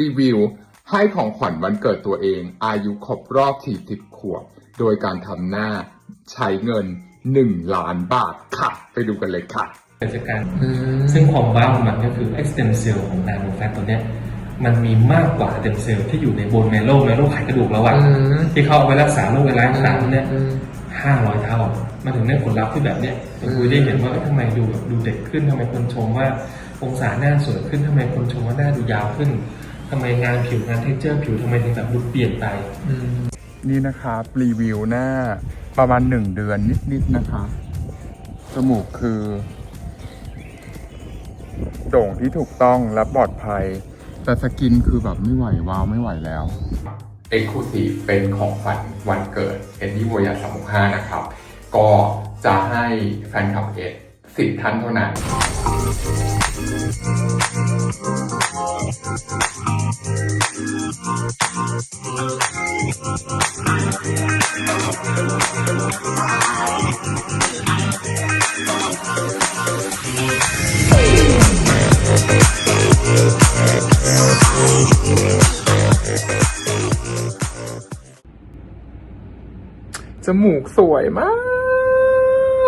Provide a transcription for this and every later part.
รีวิว ให้ของขวัญวันเกิดตัวเอง อายุครบรอบ 40 ขวบ โดยการทำหน้าใช้เงิน 1 ล้านบาทค่ะ ไปดูกันเลยค่ะเกิดจากการซึ่งความว้าวของมันก็คือไอ้สเต็มเซลล์ของนาโนแฟตตัวเนี้ยมันมีมากกว่าสเต็มเซลล์ที่อยู่ในโบนแมโลแมโลไขกระดูกแล้วอะอืมที่เขาเอาไว้รักษาโรคร้ายต่างๆเนี่ยห้าร้อยเท่ามาถึงได้ผลลัพธ์ที่แบบเนี้ยคุณคุยได้เห็นว่าเอ้ยทำไมดูแบบดูเด็กขึ้นทำไมคนชมว่าองศาหน้าสวยขึ้นทำไมคนชมว่าหน้าดูยาวขึ้น ทำไมงานผิวงานเทคเจอร์ผิวทำไมถึงแบบดูเปลี่ยนไปนี่นะครับรีวิวหน้าประมาณหนึ่งเดือนนิดๆนะคะ จมูกคือโด่งที่ถูกต้องและปลอดภัย แต่สกินคือแบบไม่ไหวว้าวไม่ไหวแล้วเอ็กซ์คลูซีฟเป็นของขวัญวันเกิดเอ็นดี้วอยาสามห้านะครับ ก็จะให้แฟนคลับเอ็ดสิบท่านเท่านั้น จมูกสวยมา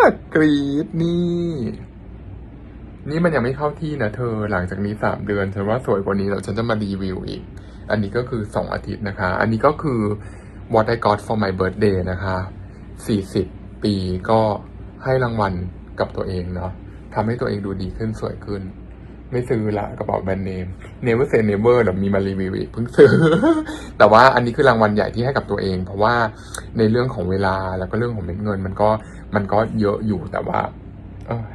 ก กรีดนี่ นี่มันยังไม่เข้าที่นะเธอหลังจากนี้สามเดือนฉันว่าสวยกว่านี้แล้วฉันจะมารีวิวอีก อันนี้ก็คือสองอาทิตย์นะคะ อันนี้ก็คือ what I got for my birthday นะคะสี่สิบปีก็ให้รางวัลกับตัวเองเนาะทำให้ตัวเองดูดีขึ้นสวยขึ้น ไม่ซื้อละกระเป๋าแบรนด์เนม never say never เดี๋ยวมีมารีวิวอีกเพิ่งซื้อ แต่ว่าอันนี้คือรางวัลใหญ่ที่ให้กับตัวเอง เพราะว่าในเรื่องของเวลาแล้วก็เรื่องของเม็ดเงิน มันก็มันก็เยอะอยู่แต่ว่า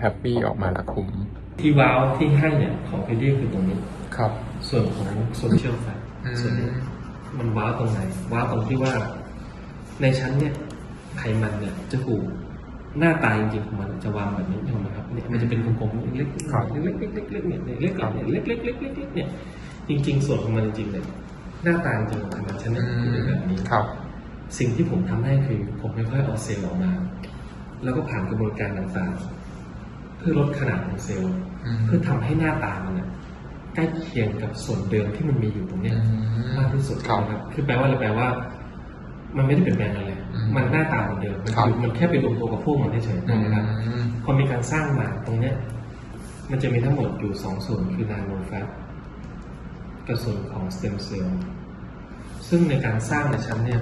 แฮปปี้ออกมาละคุ้ม ที่ว้าวที่ให้เนี่ยของเพดดี้คือตรงนี้ ครับ ส่วนของโซเชียลแฟกอืมส่วนนี้มันว้าวตรงไหน ว้าวตรงที่ว่า ในชั้นเนี่ยไขมันเนี่ยจะถูกหน้าตาจริงๆของมันจะวางแบบนี้ถูกไหมครับเนี่ยมันจะเป็นกลมๆเล็กๆครับเล็กๆเล็กๆเล็กๆเนี่ยเล็กๆเนี่ยเล็กๆเล็กๆเล็กๆเนี่ยจริง ๆ ส่วนของมันจริงๆเนี่ยหน้าตาจริงๆของมันชั้นเนี่ยจะเป็นแบบนี้ครับ สิ่งที่ผมทำให้คือผมค่อยๆเอาเซลล์ออกมา แล้วก็ผ่านกระบวนการต่างๆเพื่อลดขนาดของเซลล์อืมเพื่อทำให้หน้าตามันน่ะใกล้เคียงกับส่วนเดิมที่มันมีอยู่ตรงเนี้ยมากที่สุดครับนะครับคือแปลว่าอะไรแปลว่า มันไม่ได้เปลี่ยนแปลงอะไรอืมมันหน้าตาเหมือนเดิม มันครับคือมันแค่ไปรวมตัวกับพวกมันเฉยๆนะครับอืมพอมีการสร้างมาตรงเนี้ย มันจะมีทั้งหมดอยู่สองส่วนคือนาโนแฟตกับส่วนของสเต็มเซลล์ซึ่งในการสร้างในชั้นเนี่ย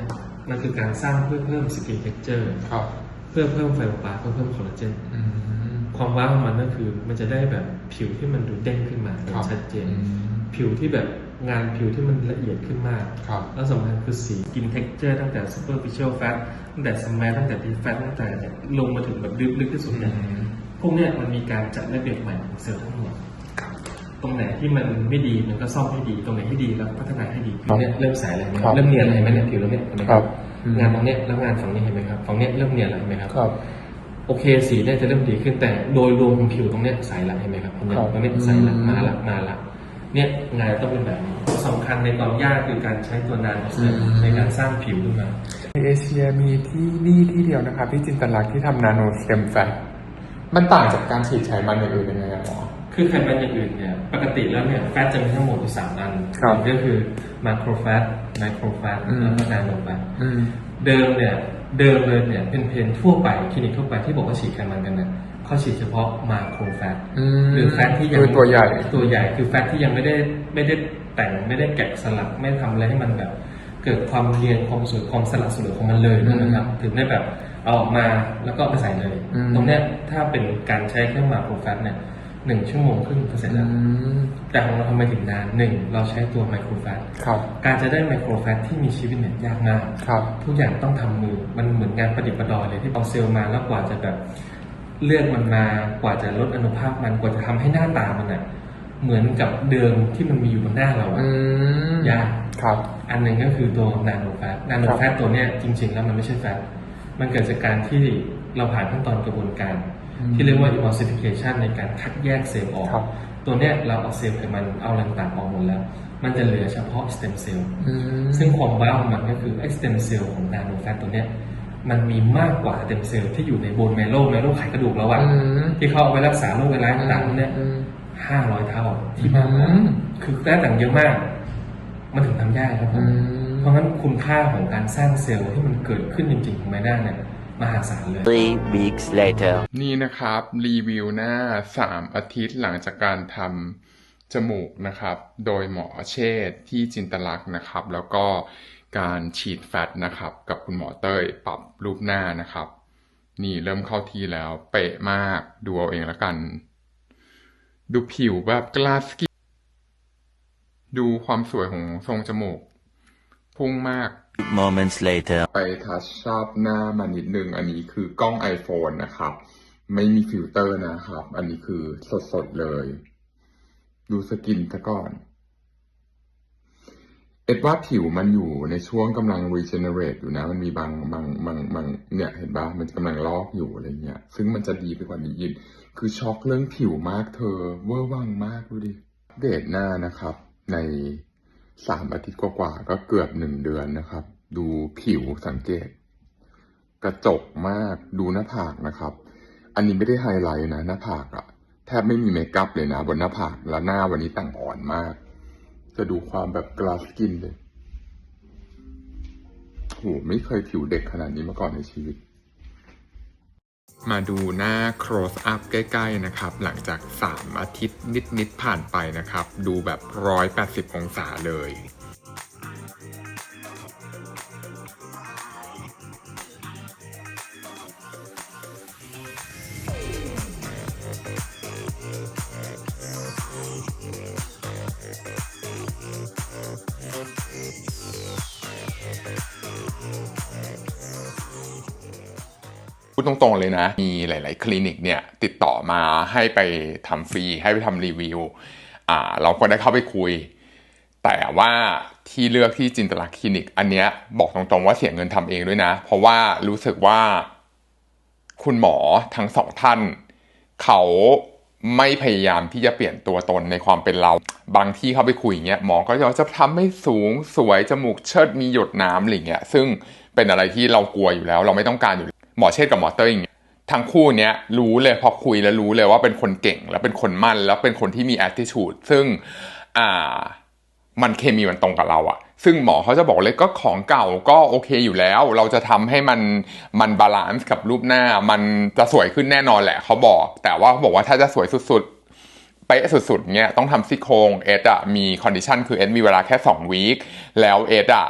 มันคือการสร้างเพื่อเพิ่มสกินเท็กเจอร์ครับเพื่อเพิ่มไฟโบบาเพื่อเพิ่มคอลลาเจนอืม ความว้าวของมันก็คือ มันจะได้แบบผิวที่มันดูเด้งขึ้นมาอย่างครับชัดเจน อืมผิวที่แบบงานผิวที่มันละเอียดขึ้นมาก ครับ แล้วสำคัญคือสีกินเท็กเจอร์ตั้งแต่ superficial fat ตั้งแต่ smash ตั้งแต่ deep fat ตั้งแต่เนี่ยลงมาถึงแบบลึกๆที่สุดเนี่ยอืม พวกเนี้ยมันมีการจัดระเบียบใหม่ของเซลล์ทั้งหมด ตรงไหนที่มันไม่ดีมันก็ซ่อมให้ดี ตรงไหนที่ดีแล้วพัฒนาให้ดีผิวเนี่ยเริ่มใสแล้วเห็นไหมครับเริ่มเนียนอะไรไหมเนี่ยผิวเราเนี่ยเห็นไหมครับอืมงานตรงเนี้ยแล้วงานฝั่งนี้เห็นไหมครับฝั่งเนี้ยเริ่มเนียนแล้วเห็นไหมครับ ครับ โอเคสีเนี่ยจะเริ่มดีขึ้นแต่โดยรวมของผิวตรงเนี้ยใสละเห็นไหมครับเห็นไหมครับตรงเนี้ยใสละอืมมาละมาละเนี่ยงานต้องเป็นแบบนี้สำคัญในตอนยากคือการใช้ตัวนานในการสร้างผิวขึ้นมาในเอเชียมีที่นี่ที่เดียวนะครับที่จินตลักษณ์ที่ทำนาโนสเต็มแฟตมันต่างจากการฉีดไขมันอย่างอื่นยังไงอะหมอคือไขมันอย่างอื่นเนี่ยปกติแล้วเนี่ยแฟตจะมีทั้งหมดอยู่สามอันครับก็คือมาโครแฟตไมโครแฟตอืมแล้วก็นาโนแฟตอืมเดิมเนี่ย เดิมเลยเนี่ยเป็นเพนทั่วไปคลินิกทั่วไปที่บอกว่าฉีดไขมันกันเนี่ยเขาฉีดเฉพาะมาโครแฟตอืมหรือแฟตที่ยังคือตัวใหญ่ ตัวใหญ่คือแฟตที่ยังไม่ได้ไม่ได้แต่งไม่ได้แกะสลักไม่ทำอะไรให้มันแบบ เกิดความเรียนความสวยความสลัดสวยของมันเลยอืมนะครับถึงได้แบบเอาออกมาแล้วก็เอาไปใส่เลยอืมตรงเนี้ยถ้าเป็นการใช้เครื่องมาโครแฟตเนี่ย หนึ่งชั่วโมงครึ่งก็เสร็จอืแล้วมแต่ของเราทำไมถึงนานหนึ่งเราใช้ตัวไมโครแฟตครับการจะได้ไมโครแฟตที่มีชีวิตเนี่ยยากมากครับทุกอย่างต้องทำมือมันเหมือนงานประดิษฐ์ประดอยเลยที่เอาเซลล์มาแล้วกว่าจะแบบเลือกมันมากว่าจะลดอนุภาคมันกว่าจะทำให้หน้าตามันอะเหมือนกับเดิมที่มันมีอยู่บนหน้าเราอะอืมยากครับ อันหนึ่งก็คือตัวนาโนแฟตนาโนแฟตตัวเนี้ยจริง ๆ แล้วมันไม่ใช่แฟตมันเกิดจากการที่เราผ่านขั้นตอนกระบวนการอืม ที่เรียกว่า emulsification ในการคัดแยกเซลล์ออก ครับตัวเนี้ยเราเอาเซลล์ไขมันเอาอะไรต่างๆออกหมดแล้ว มันจะเหลือเฉพาะสเต็มเซลล์อืม ซึ่งความว้าวของมันก็คือไอ้สเต็มเซลล์ของนาโนแฟตตัวเนี้ยมันมีมากกว่าสเต็มเซลล์ที่อยู่ในโบนแมโลแมโลไขกระดูกแล้วอะอืมที่เขาเอาไว้รักษาโรคร้ายต่างๆพวกเนี้ยอืม ห้าร้อยเท่าที่มากกว่าอืม คือแต้ต่างเยอะมาก มันถึงทำยากครับผอืม ม เพราะงั้นคุณค่าของการสร้างเซลล์ให้มันเกิดขึ้นจริงๆของใบหน้าเนี่ย มหาศาลเลย Three weeks later. นี่นะครับ รีวิวหน้า 3 อาทิตย์หลังจากการทำจมูกนะครับ โดยหมอเชษฐ์ที่จินตลักษณ์นะครับ แล้วก็การฉีดแฟตนะครับ กับคุณหมอเต้ยปรับรูปหน้านะครับ นี่เริ่มเข้าที่แล้ว เป๊ะมากดูเอาเองแล้วกัน ดูผิวแบบกลาสกินดูความสวยของทรงจมูก พุ่งมาก Moments later. ไปทัชชอบหน้ามานิดนึง อันนี้คือกล้อง iPhone นะครับ ไม่มีฟิลเตอร์นะครับ อันนี้คือสดๆเลย ดูสกินซะก่อน เอ็ดว่าผิวมันอยู่ในช่วงกำลัง regenerate อยู่นะ มันมีบางบางบางบางเนี่ยเห็นปะมันกำลังลอกอยู่อะไรเงี้ย ซึ่งมันจะดีไปกว่านี้ยินคือช็อกเรื่องผิวมากเธอ เวอร์วังมากดูดิอัปเดตหน้านะครับ ใน สามอาทิตย์กว่าๆก็เกือบหนึ่งเดือนนะครับ ดูผิวสังเกต กระจกมากดูหน้าผากนะครับ อันนี้ไม่ได้ไฮไลท์นะหน้าผากอะแทบไม่มีเมคอัพเลยนะบนหน้าผากแล้วหน้าวันนี้แต่งอ่อนมาก จะดูความแบบกลาสกินเลยโหไม่เคยผิวเด็กขนาดนี้มาก่อนในชีวิต มาดูหน้า close up ใกล้ ๆ นะครับ หลังจาก 3 อาทิตย์นิด ๆ ผ่านไปนะครับ ดูแบบ 180 องศาเลย พูดตรงๆเลยนะ มีหลาย ๆ คลินิกเนี่ยติดต่อมาให้ไปทำฟรี ให้ไปทำรีวิวอ่าเราก็ได้เข้าไปคุย แต่ว่าที่เลือกที่จินตลักษณ์คลินิก อันเนี้ยบอกตรงๆว่าเสียเงินทำเองด้วยนะ เพราะว่ารู้สึกว่าคุณหมอทั้งสองท่าน เขาไม่พยายามที่จะเปลี่ยนตัวตนในความเป็นเรา บางที่เข้าไปคุยอย่างเงี้ยหมอก็จะจะทำให้สูงสวยจมูกเชิดมีหยดน้ำอะไรเงี้ยซึ่งเป็นอะไรที่เรากลัวอยู่แล้ว เราไม่ต้องการอยู่ หมอเชษกับหมอเต้ยอย่างเงี้ยทั้งคู่เนี้ยรู้เลยพอคุยแล้วรู้เลยว่าเป็นคนเก่ง แล้วเป็นคนมั่น แล้วเป็นคนที่มี attitude ซึ่งอ่ามันเคมีมันตรงกับเราอะซึ่งหมอเขาจะบอกเลยก็ของเก่าก็โอเคอยู่แล้ว เราจะทำให้มันมันบาลานซ์กับรูปหน้า มันจะสวยขึ้นแน่นอนแหละเขาบอก แต่ว่าเขาบอกว่าถ้าจะสวยสุดๆเป๊ะสุดๆเงี้ยต้องทำซี่โครงเอสอะมีคอนดิชันคือเอสมีเวลาแค่2วีคแล้วเอสอะ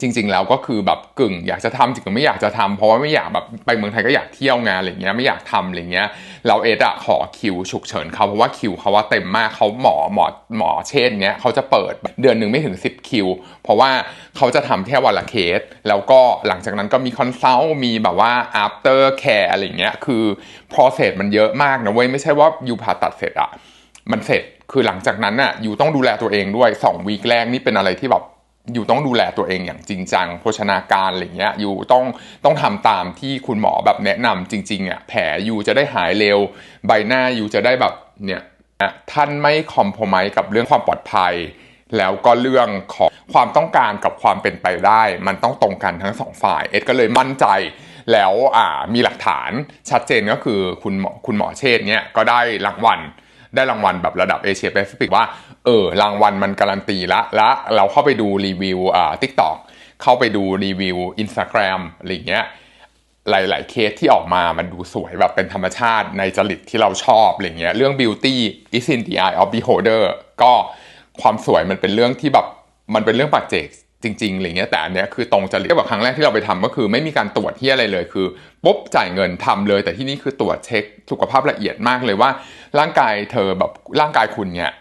จริง ๆ แล้วก็คือแบบกึ่ง อยากจะทำจริงก็ไม่อยากจะทำเพราะว่าไม่อยากแบบไปเมืองไทยก็อยากเที่ยวงานอะไรเงี้ยไม่อยากทำอะไรเงี้ยเราเอสอะขอคิวฉุกเฉินเขาเพราะว่าคิวเขาว่าเต็มมากเขาหมอหมอหมอเช่นเนี้ยเขาจะเปิดเดือนหนึ่งไม่ถึง 10 คิว เพราะว่าเขาจะทำแค่วันละเคส แล้วก็หลังจากนั้นก็มีคอนซัลท์มีแบบว่า after care อะไรเงี้ยคือ process มันเยอะมากนะเว้ยไม่ใช่ว่าอยู่ผ่าตัดเสร็จอะมันเสร็จคือหลังจากนั้นน่ะอยู่ต้องดูแลตัวเองด้วย 2 วีคแรกนี่เป็นอะไรที่แบบ อยู่ต้องดูแลตัวเองอย่างจริงจังโภชนาการอะไรเงี้ยอยู่ต้องต้องทำตามที่คุณหมอแบบแนะนำจริงๆอะแผลอยู่จะได้หายเร็ว ใบหน้าอยู่จะได้แบบเนี่ยท่านไม่คอมโพม e กับเรื่องความปลอดภัย แล้วก็เรื่องของความต้องการกับความเป็นไปได้ มันต้องตรงกันทั้งสองฝ่ายเอ็ดก็เลยมั่นใจแล้วอ่ามีหลักฐานชัดเจนก็คือคุณหมอคุณหมอเชษ์เนี่ยก็ได้รางวัลได้รางวัลแบบระดับเอเชียแปซิฟิกว่า เออรางวัลมันการันตีละแล้วเราเข้าไปดูรีวิวอ่าทิกตอกเข้าไปดูรีวิว Instagram อะไร่เงี้ยหลาย ๆ เคสที่ออกมามันดูสวยแบบเป็นธรรมชาติในจริตที่เราชอบอะไรเงี้ยเรื่อง beauty is in the eye of beholder ก็ความสวยมันเป็นเรื่องที่แบบมันเป็นเรื่องปัจเจกจริงๆอะไรเงี้ยแต่อันเนี้ยคือตรงจริตแบบครั้งแรกที่เราไปทำก็คือไม่มีการตรวจที่อะไรเลยคือปุ๊บจ่ายเงินทำเลย แต่ที่นี่คือตรวจเช็คสุขภาพละเอียดมากเลยว่า ร่างกายเธอแบบร่างกายคุณเนี่ย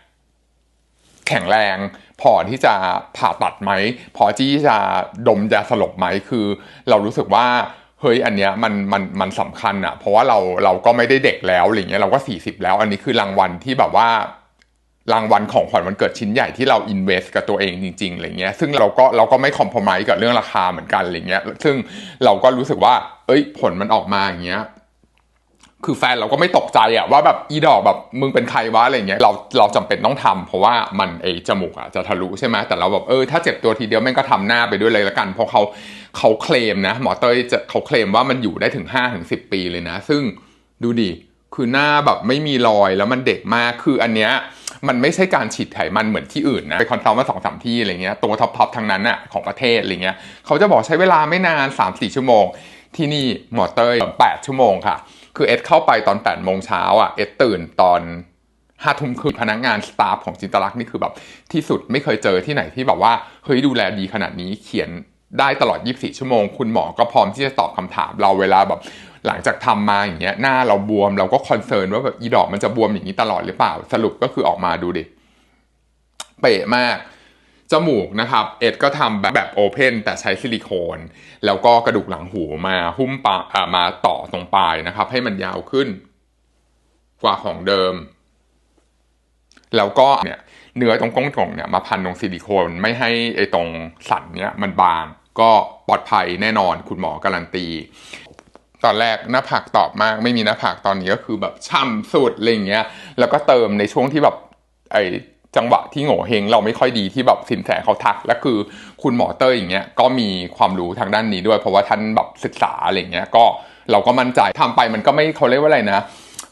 แข็งแรงพอที่จะผ่าตัดไหม พอที่จะดมยาสลบไหมคือ เรารู้สึกว่าเฮ้ยอันเนี้ยมันมันมันสำคัญอะเพราะว่าเราเราก็ไม่ได้เด็กแล้วอะไรเงี้ยเราก็ 40 แล้ว อันนี้คือรางวัลที่แบบว่ารางวัลของขวัญวันเกิดชิ้นใหญ่ที่เราอินเวสกับตัวเองจริงๆอะไรเงี้ยซึ่งเราก็เราก็ไม่คอม p r o m i s e กับเรื่องราคาเหมือนกันอะไรเงี้ยซึ่งเราก็รู้สึกว่า เอ้ยผลมันออกมาอย่างเงี้ย คือแฟนเราก็ไม่ตกใจอะว่าแบบอีดอกแบบมึงเป็นใครวะอะไรเงี้ยเราเราจำเป็นต้องทำเพราะว่ามันไอจมูกอะจะทะลุใช่ไหมแต่เราแบบเออถ้าเจ็บตัวทีเดียวแม่งก็ทำหน้าไปด้วยเลยละกัน เพราะเขาเขาเคลมนะ หมอเต้ยจะเขาเคลมว่ามันอยู่ได้ถึง5้าถึงสิปีเลยนะ ซึ่งดูดิคือหน้าแบบไม่มีรอยแล้วมันเด็กมากคืออันเนี้ยมันไม่ใช่การฉีดไขมันเหมือนที่อื่นนะไปคอนซัลท์มาสองสามที่อะไรเงี้ยตัวท็อปทอปทั้งนั้นอะของประเทศอะไรเงี้ยเขาจะบอกใช้เวลาไม่นาน3 4ชั่วโมง ที่นี่หมอเตย8ชั่วโมงค่ะ คือเอ็ดเข้าไปตอน8โมงเช้าอะเอ็ดตื่นตอนห้าทุ่มครึ่งพนักงานสตาฟของจินตลักษณ์นี่คือแบบที่สุดไม่เคยเจอที่ไหนที่แบบว่าเฮ้ยดูแลดีขนาดนี้เขียนได้ตลอด 24 ชั่วโมง คุณหมอก็พร้อมที่จะตอบคำถามเราเวลาแบบหลังจากทำมาอย่างเงี้ยหน้าเราบวมเราก็คอนเซิร์นว่าแบบอีดอกมันจะบวมอย่างนี้ตลอดหรือเปล่า สรุปก็คือออกมาดูดิ เป๊ะมาก จมูกนะครับ เอ็ดก็ทำแบบแบบโอเพนแต่ใช้ซิลิโคน แล้วก็กระดูกหลังหูมาหุ้มปะอ่ามาต่อตรงปลายนะครับ ให้มันยาวขึ้น กว่าของเดิม แล้วก็เนี่ยเนื้อตรงก้งตรงเนี่ยมาพันตรงซิลิโคนไม่ให้ไอ้ตรงสันเนี่ยมันบาง ก็ปลอดภัยแน่นอนคุณหมอการันตี ตอนแรกหน้าผากตอบมาก ไม่มีหน้าผากตอนนี้ก็คือแบบช่ำสุดอะไรเงี้ย แล้วก็เติมในช่วงที่แบบไอ จังหวะที่โง่เฮงเราไม่ค่อยดีที่แบบสินแสเขาทัก และคือคุณหมอเตอร์อย่างเงี้ยก็มีความรู้ทางด้านนี้ด้วย เพราะว่าท่านแบบศึกษาอะไรเงี้ยก็เราก็มั่นใจทำไปมันก็ไม่เขาเรียกว่าอะไรนะ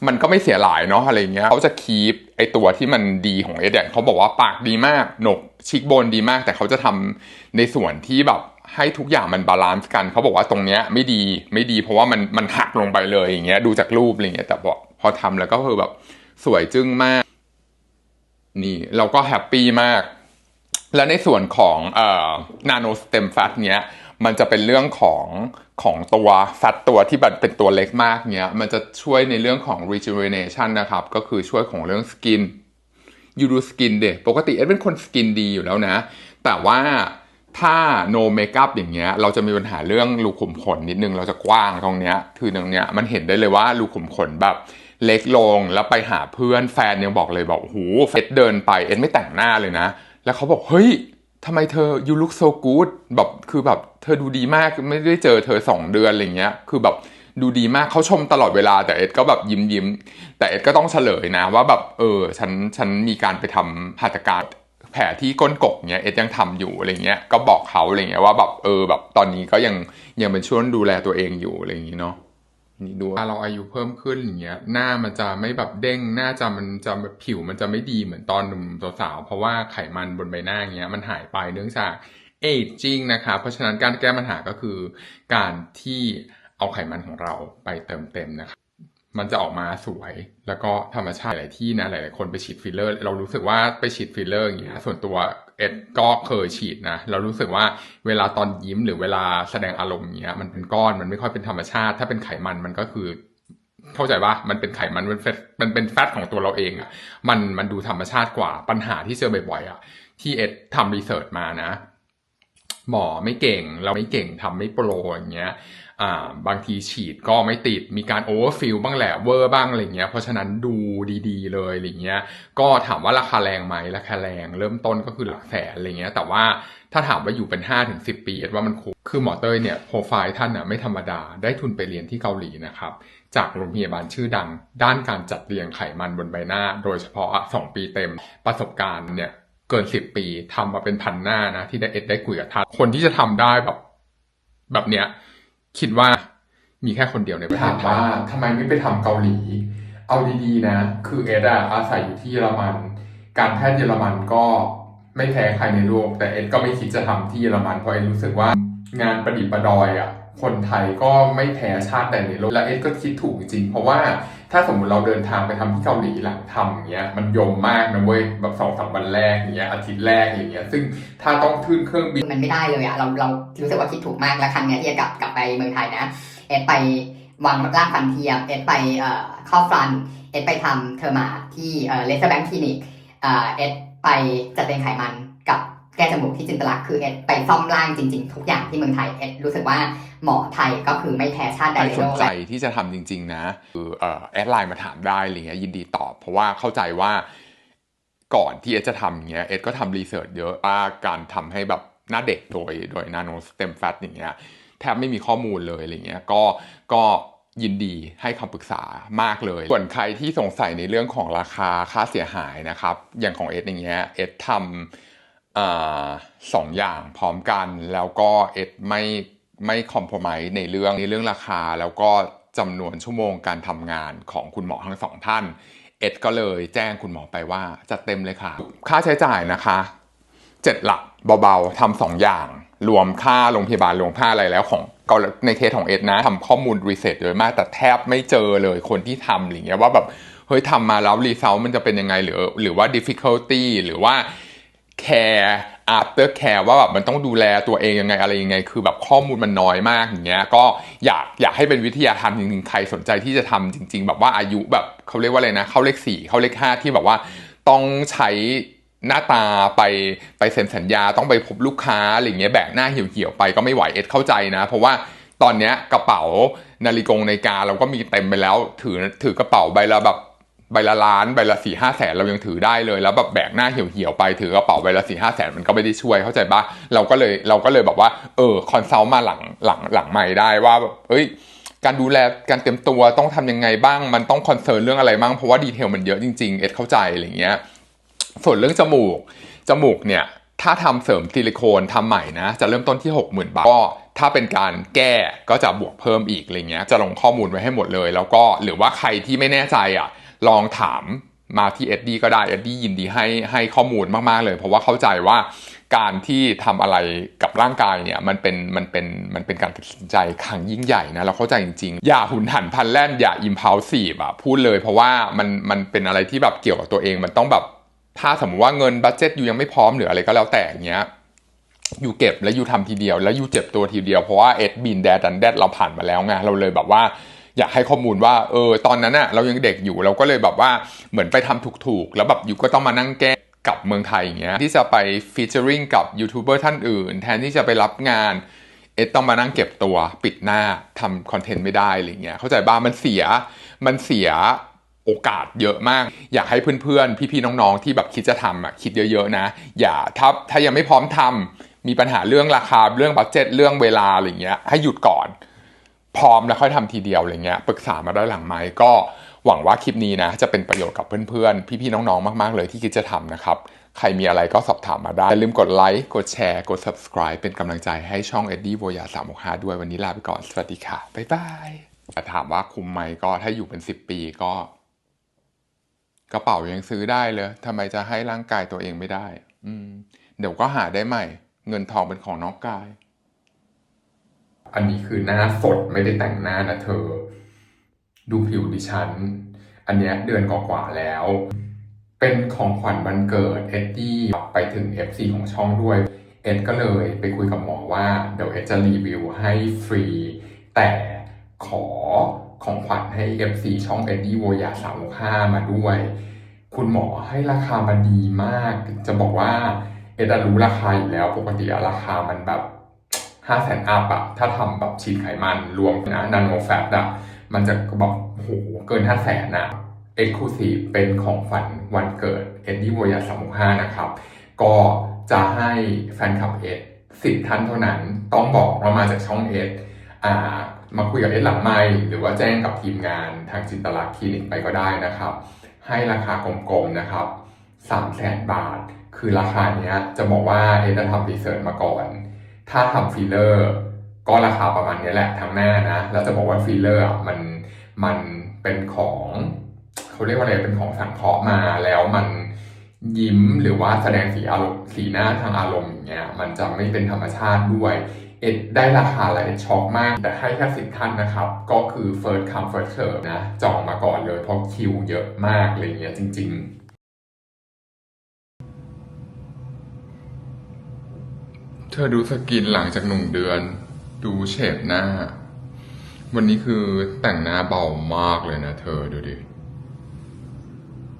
มันก็ไม่เสียหลายเนาะอะไรเงี้ยเขาจะคีปไอตัวที่มันดีของเอเดนเขาบอกว่าปากดีมากหนกชิคโบนดีมาก แต่เขาจะทำในส่วนที่แบบให้ทุกอย่างมันบาลานซ์กันเขาบอกว่าตรงเนี้ยไม่ดีไม่ดี เพราะว่ามันมันหักลงไปเลยอย่างเงี้ยดูจากรูปอะไรเงี้ยแต่พอพอทำแล้วก็คือแบบสวยจึ้งมาก นี่เราก็แฮปปี้มาก และในส่วนของเอ่อนาโนสเต็มแฟตเนี้ยมันจะเป็นเรื่องของของตัวแฟตตัวที่แบบเป็นตัวเล็กมากเนี้ยมันจะช่วยในเรื่องของ rejuvenation นะครับ ก็คือช่วยของเรื่องสกินยูดูสกินเด็ปกติเอ็ดเป็นคนสกินดีอยู่แล้วนะ แต่ว่าถ้า no makeup อย่างเงี้ย เราจะมีปัญหาเรื่องรูขุมขนนิดนึง เราจะกว้างตรงเนี้ยคือตรงเนี้ยมันเห็นได้เลยว่ารูขุมขนแบบ เล็กลงแล้วไปหาเพื่อนแฟนยังบอกเลยบอกโอ้โหเอ็ดเดินไปเอ็ดไม่แต่งหน้าเลยนะ แล้วเขาบอกเฮ้ยทำไมเธอ you look so good แบบคือแบบเธอดูดีมากไม่ได้เจอเธอสองเดือนอะไรเงี้ย คือแบบดูดีมากเขาชมตลอดเวลา แต่เอ็ดก็แบบยิ้มยิ้มแต่เอ็ดก็ต้องเฉลยนะว่าแบบเออฉันฉันมีการไปทำหัตถการแผลที่ก้นกบเงี้ยเอ็ดยังทำอยู่อะไรเงี้ยก็บอกเขาอะไรเงี้ยว่าแบบเออแบบตอนนี้ก็ยังยังเป็นช่วงดูแลตัวเองอยู่อะไรอย่างงี้เนาะ นี่ดูถ้าเราอายุเพิ่มขึ้นอย่างเงี้ยหน้ามันจะไม่แบบเด้งหน้าจะมันจะผิวมันจะไม่ดีเหมือนตอนหนุ่มสาวๆเพราะว่าไขมันบนใบหน้าอย่างเงี้ยมันหายไปเนื่องจากเอจจิ้งนะคะเพราะฉะนั้นการแก้ปัญหาก็คือการที่เอาไขมันของเราไปเติมเต็มนะคะมันจะออกมาสวยแล้วก็ธรรมชาติหลายที่นะหลายๆคนไปฉีดฟิลเลอร์ เรารู้สึกว่าไปฉีดฟิลเลอร์อย่างเงี้ยส่วนตัว เอ็ดก็เคยฉีดนะ เรารู้สึกว่าเวลาตอนยิ้มหรือเวลาแสดงอารมณ์เงี้ย มันเป็นก้อนมันไม่ค่อยเป็นธรรมชาติ ถ้าเป็นไขมันมันก็คือ เข้าใจว่ามันเป็นไขมันมันเป็นมันเป็นแฟตของตัวเราเองอะ่ะมันมันดูธรรมชาติกว่าปัญหาที่เจอบ่อยๆอะ่ะที่เอ็ดทำรีเสิร์ชมานะ หมอไม่เก่งเราไม่เก่งทำไม่โปรอย่างเงี้ย อ่าบางทีฉีดก็ไม่ติดมีการโอเวอร์ฟิลบ้างแหละเวอร์บ้างอะไรเงี้ยเพราะฉะนั้นดูดีๆเลยอะไรเงี้ยก็ถามว่าราคาแรงไหมราคาแรง เริ่มต้นก็คือหลักแสนอะไรเงี้ยแต่ว่าถ้าถามว่าอยู่เป็น5้าถึงสิปีเอ็ดว่ามันคุ้มคือหมอเต้ยเนี่ยโปรไฟล์ท่านน่ะไม่ธรรมดาได้ทุนไปเรียนที่เกาหลีนะครับจากโรงพยาบาลชื่อดัง ด้านการจัดเรียงไขมันบนใบหน้า โดยเฉพาะอะสองปีเต็มประสบการณ์เนี่ยเกินสิบปีทำมาเป็นพันหน้านะที่ได้เอ็ดได้คุยกับท่านคนที่จะทำได้แบบแบบเนี้ย คิดว่ามีแค่คนเดียวในประเทศถามว่าทำไมไม่ไปทำเกาหลี เอาดีๆนะ คือเอ็ดอะอาศัยอยู่ที่เยอรมัน การแพทย์เยอรมันก็ไม่แพ้ใครในโลก แต่เอ็ดก็ไม่คิดจะทำที่เยอรมันเพราะเอ็ดรู้สึกว่างานประดิษฐ์ประดอยอะคนไทยก็ไม่แพ้ชาติใดในโลก และเอ็ดก็คิดถูกจริงๆเพราะว่า ถ้าสมมติเราเดินทางไปทำที่เกาหลีหลังทำอย่างเงี้ยมันยมมากนะเว้ยแบบสองสามวันแรกอย่างเงี้ยอาทิตย์แรกอย่างเงี้ยซึ่งถ้าต้องขึ้นเครื่องบินมันไม่ได้เลยอะเราเรารู้สึกว่าคิดถูกมากแล้วครั้งเนี้ยที่จะกลับกลับไปเมืองไทยนะ เอ็ดไปวางร่างฟันเทียมเอ็ดไปเอ่อครอฟัน เอ็ดไปทำเทอร์มาที่เอ่อเลเซอร์แบงค์คลินิกเอ่อเอ็ดไปจัดเรียงไขมันกับ แก้จมูกที่จินตลักษณ์คือเอ็ดไปซ่อมร่างจริง ๆ ทุกอย่างที่เมืองไทยเอ็ดรู้สึกว่าหมอไทยก็คือไม่แพ้ชาติใดใครในสโลนกใจที่จะทำจริง ๆ นะคือเอ่อแอดไลน์มาถามได้อะไรเงี้ยยินดีตอบเพราะว่าเข้าใจว่าก่อนที่เอสจะทำอย่างเงี้ยเอสก็ทำรีเสิร์ชเยอะว่าการทำให้แบบหน้าเด็กโดยโดยนาโนสเต็มแฟตอย่างเงี้ยแทบไม่มีข้อมูลเลยอะไรเงี้ยก็ก็ยินดีให้คำปรึกษามากเลย ส่วนใครที่สงสัยในเรื่องของราคาค่าเสียหายนะครับ อย่างของเอสอย่างเงี้ยเอสทำอ่า สองอย่างพร้อมกันแล้วก็เอ็ดไม่ไม่คอม p r o m i s e ในเรื่องในเรื่องราคาแล้วก็จำนวนชั่วโมงการทำงานของคุณหมอทั้งสองท่าน เอ็ดก็เลยแจ้งคุณหมอไปว่าจัดเต็มเลยค่ะ ค่าใช้จ่ายนะคะเจ็ดหลักเบาๆทำสองอย่าง รวมค่าโรงพยาบาลรวมค่าอะไรแล้วของก็ในเคสของเอ็ดนะทำข้อมูลรีเซ็ตเยอะมาก แต่แทบไม่เจอเลยคนที่ทำอะไรเงี้ยว่าแบบเฮ้ยทำมาแล้วรีเซลมันจะเป็นยังไงหรือหรือว่า difficulty หรือว่า care after care ว่าแบบมันต้องดูแลตัวเองยังไงอะไรยังไง คือแบบข้อมูลมันน้อยมากอย่างเงี้ยก็อยากอยากให้เป็นวิทยาทานจริงๆใครสนใจที่จะทำจริง ๆ แบบว่าอายุแบบเขาเรียกว่าอะไรนะ เข้าเลขสี่เข้าเลขห้าที่แบบว่าต้องใช้หน้าตาไปไปเซ็นสัญญาต้องไปพบลูกค้าอะไรเงี้ยแบกหน้าเหี่ยวๆไปก็ไม่ไหวเอ็ดเข้าใจนะ เพราะว่าตอนเนี้ยกระเป๋านาฬิกงนาฬิกาเราก็มีเต็มไปแล้ว ถือถือกระเป๋าใบละแบบ ใบละล้านใบละสี่ห้าแสนเรายังถือได้เลย แล้วแบบแบกหน้าเหี่ยวๆไปถือกระเป๋าใบละสี่ห้าแสนมันก็ไม่ได้ช่วยเข้าใจปะเราก็เลยเราก็เลยแบบว่าเออคอนซัลท์มาหลังหลังหลังใหม่ได้ว่าเอ้ยการดูแลการเตรียมตัวต้องทำยังไงบ้าง มันต้องคอนเซิร์นเรื่องอะไรบ้างเพราะว่าดีเทลมันเยอะจริงๆ เอ็ดเข้าใจอะไรเงี้ยส่วนเรื่องจมูก จมูกเนี่ยถ้าทำเสริมซิลิโคนทำใหม่นะ จะเริ่มต้นที่ 60,000 บาทก็ถ้าเป็นการแก้ก็จะบวกเพิ่มอีกอะไรเงี้ยจะลงข้อมูลไว้ให้หมดเลย แล้วก็หรือว่าใครที่ไม่แน่ใจอะ ลองถามมาที่เอ็ดดี้ก็ได้เอ็ดดี้ยินดีให้ให้ข้อมูลมากๆเลย เพราะว่าเข้าใจว่าการที่ทำอะไรกับร่างกายเนี่ยมันเป็นมันเป็นมันเป็นการตัดสินใจครั้งยิ่งใหญ่นะเราเข้าใจจริงๆ อย่าหุนหันพันแล่นอย่าอิมพัลซีฟอะพูดเลย เพราะว่ามันมันเป็นอะไรที่แบบเกี่ยวกับตัวเองมันต้องแบบถ้าสมมติว่าเงินบัตเจ็ตอยู่ยังไม่พร้อมหรืออะไรก็แล้วแต่อย่างเงี้ยอยู่เก็บแล้วอยู่ทำทีเดียว แล้วอยู่เจ็บตัวทีเดียวเพราะว่าเอ็ดบินแดดันแดดเราผ่านมาแล้วไงเราเลยแบบว่า อยากให้ข้อมูลว่าเออตอนนั้นอะเรายังเด็กอยู่เราก็เลยแบบว่าเหมือนไปทำถูกๆ แล้วแบบอยู่ก็ต้องมานั่งแก้กับเมืองไทยอย่างเงี้ยที่จะไปฟีเจอริงกับยูทูบเบอร์ท่านอื่น แทนที่จะไปรับงานเอ็ดต้องมานั่งเก็บตัวปิดหน้าทำคอนเทนต์ไม่ได้อะไรเงี้ยเข้าใจบ้ามันเสียมันเสียโอกาสเยอะมาก อยากให้เพื่อนๆ พี่ๆ น้องๆ ที่แบบคิดจะทำอะคิดเยอะๆนะ อย่าถ้าถ้ายังไม่พร้อมทำมีปัญหาเรื่องราคาเรื่องบัตเจ็ตเรื่องเวลาอะไรเงี้ยให้หยุดก่อน พร้อมแล้วค่อยทำทีเดียวอะไรเงี้ยปรึกษามาได้หลังไมค์ก็หวังว่าคลิปนี้นะ จะเป็นประโยชน์กับเพื่อนๆ พี่ๆ น้องๆ มากๆ เลยที่คิดจะทำนะครับ ใครมีอะไรก็สอบถามมาได้ อย่าลืมกดไลค์ กดแชร์ กด subscribe เป็นกำลังใจให้ช่อง Eddie v o y a 365 ด้วยวันนี้ลาไปก่อน สวัสดีค่ะ บ๊ายบายแต่ถามว่าคุ้มไหมก็ถ้าอยู่เป็น 10 ปีก็ กระเป๋ายังซื้อได้เลยทำไมจะให้ร่างกายตัวเองไม่ได้ อืม เดี๋ยวก็หาได้ใหม่ เงินทองเป็นของนอกกาย อันนี้คือหน้าสดไม่ได้แต่งหน้านะเธอ ดูผิวดิฉัน อันเนี้ยเดือนกว่าๆแล้ว เป็นของขวัญวันเกิดเอ็ดดี้ไปถึง FC ของช่องด้วย เอ็ดก็เลยไปคุยกับหมอว่า เดี๋ยวเอ็ดจะรีวิวให้ฟรี แต่ขอของขวัญให้ FC ช่องเอ็ดดี้โวยาสามห้ามาด้วย คุณหมอให้ราคามันดีมาก จะบอกว่าเอ็ดรู้ราคาอยู่แล้วปกติราคามันแบบ ห้าแสนอัพอะถ้าทำแบบฉีดไขมันรวมนะนาโนแฟตอะมันจะแบบโหเกินห้าแสนอะเอ็กซ์คลูซีฟเป็นของฝันวันเกิดเอ็ดดี้วอยาสามห้านะครับ ก็จะให้แฟนคลับเอ็ดสิบท่านเท่านั้นต้องบอกว่ามาจากช่องเอ็ดอ่ามาคุยกับเอ็ดหลังไมค์หรือว่าแจ้งกับทีมงานทางจินตลักษณ์คลินิกไปก็ได้นะครับ ให้ราคากลมๆนะครับสามแสนบาท คือราคาเนี้ยจะบอกว่าเอ็ดได้ทำรีเสิร์ชมาก่อน ถ้าทำฟิลเลอร์ก็ราคาประมาณนี้แหละทั้งหน้านะแล้วจะบอกว่าฟิลเลอร์อะมันมันเป็นของเขาเรียกว่าอะไรเป็นของสังเคราะห์มาแล้วมันยิ้มหรือว่าแสดงสีอารมณ์สีหน้าทางอารมณ์อย่างเงี้ยมันจะไม่เป็นธรรมชาติด้วย เอ็ดได้ราคาและเอ็ดช็อกมาก แต่ให้แค่สิบท่านนะครับ ก็คือ first come first serve นะ จองมาก่อนเลยเพราะคิวเยอะมากอะไรเงี้ยจริง ๆ เธอดูสกินหลังจากหนึ่งเดือน ดูเฉดหน้า วันนี้คือแต่งหน้าเบามากเลยนะเธอดูดิ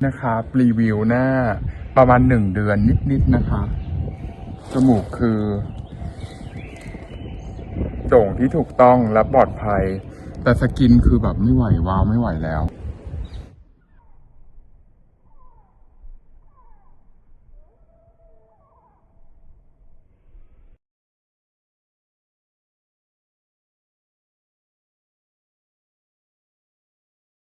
นะครับ รีวิวหน้าประมาณหนึ่งเดือนนิดๆนะคะ จมูกคือโด่งที่ถูกต้องและปลอดภัย แต่สกินคือแบบไม่ไหววาวไม่ไหวแล้ว